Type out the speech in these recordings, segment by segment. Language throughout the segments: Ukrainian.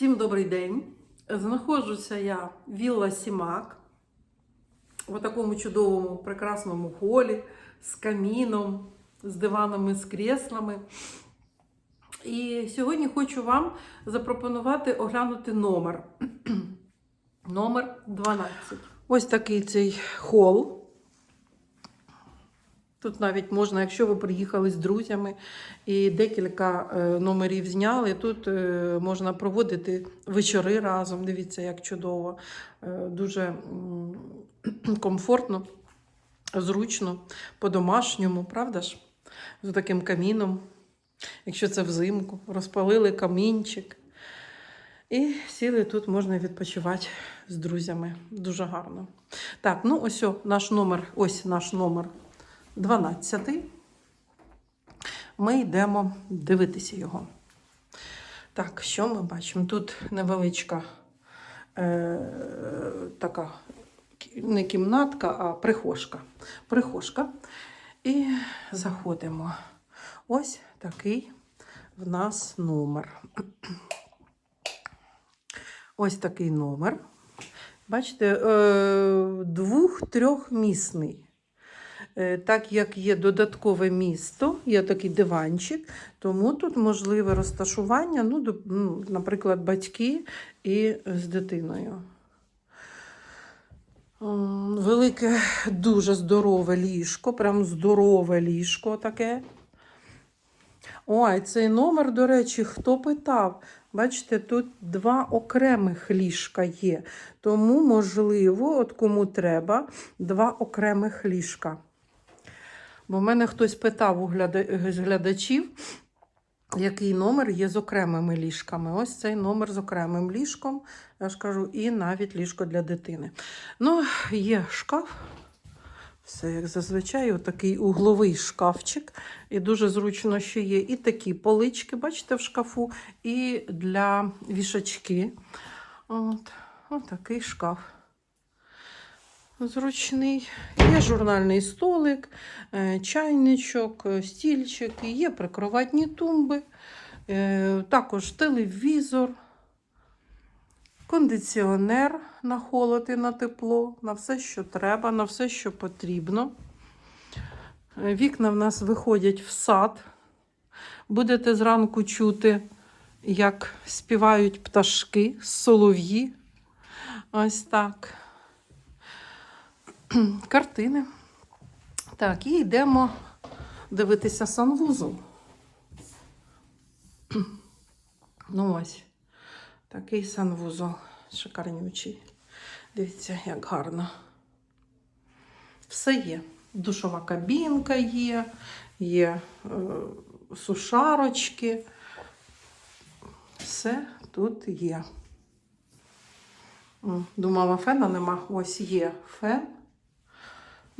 Всім добрий день. Знаходжуся я в Вілла Сімак в такому чудовому, прекрасному холі з каміном, з диванами, з креслами. І сьогодні хочу вам запропонувати оглянути номер. Номер 12. Ось такий цей хол. Тут навіть можна, якщо ви приїхали з друзями і декілька е, номерів зняли, тут е, можна проводити вечори разом. Дивіться, як чудово, Е, дуже комфортно, зручно, по-домашньому, правда ж? З таким каміном. Якщо це взимку, розпалили камінчик. І сіли тут можна відпочивати з друзями. Дуже гарно. Так, ну ось о, наш номер, ось наш номер 12. Ми йдемо дивитися його. Так, що ми бачимо? Тут невеличка е, така не кімнатка, а прихожка. Прихожка. І заходимо. Ось такий в нас номер. Ось такий номер. Бачите, е, двох-трьохмісний. Е, Так як є додаткове місто, є такий диванчик, тому тут можливе розташування, ну, ну, наприклад, батьки і з дитиною. Велике, дуже здорове ліжко, прям здорове ліжко таке. Ой, цей номер, до речі, хто питав? Бачите, тут два окремих ліжка є. Тому, можливо, от кому треба, два окремих ліжка. Бо в мене хтось питав у глядачів, який номер є з окремими ліжками. Ось цей номер з окремим ліжком, я ж кажу, і навіть ліжко для дитини. Ну, є шкаф. Все, як зазвичай, отакий угловий шкафчик. І дуже зручно, що є і такі полички, бачите, в шкафу, і для вішачки. От такий шкаф. Зручний. Є журнальний столик, е, чайничок, е, стільчик, є прикроватні тумби, е, також телевізор, кондиціонер на холод і на тепло, на все, що треба, на все, що потрібно. Вікна в нас виходять в сад. Будете зранку чути, як співають пташки, солов'ї. Ось так. Картини. Так, і йдемо дивитися санвузол. Ну ось. Такий санвузол шикарнючий. Дивіться, як гарно. Все є. Душова кабінка є, є е, сушарочки. Все тут є. Думала, фена нема. Ось є фен.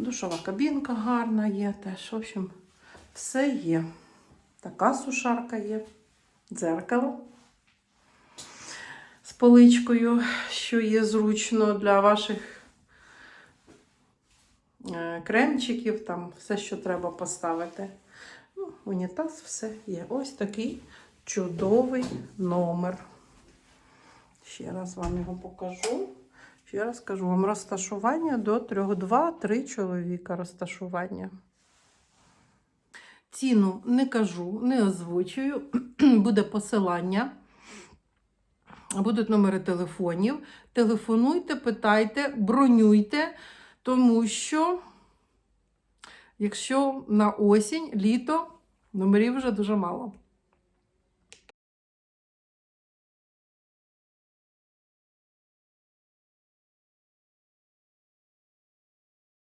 Душова кабінка гарна є теж. В общем, все є. Така сушарка є. Дзеркало з поличкою, що є зручно для ваших е, кремчиків, там все, що треба поставити. Ну, унітаз, все є. Ось такий чудовий номер. Ще раз вам його покажу. Ще раз кажу вам розташування до 3, 2, 3 чоловіка розташування. Ціну не кажу, не озвучую. Буде посилання. Будуть номери телефонів. Телефонуйте, питайте, бронюйте, тому що, якщо на осінь, літо, номерів вже дуже мало.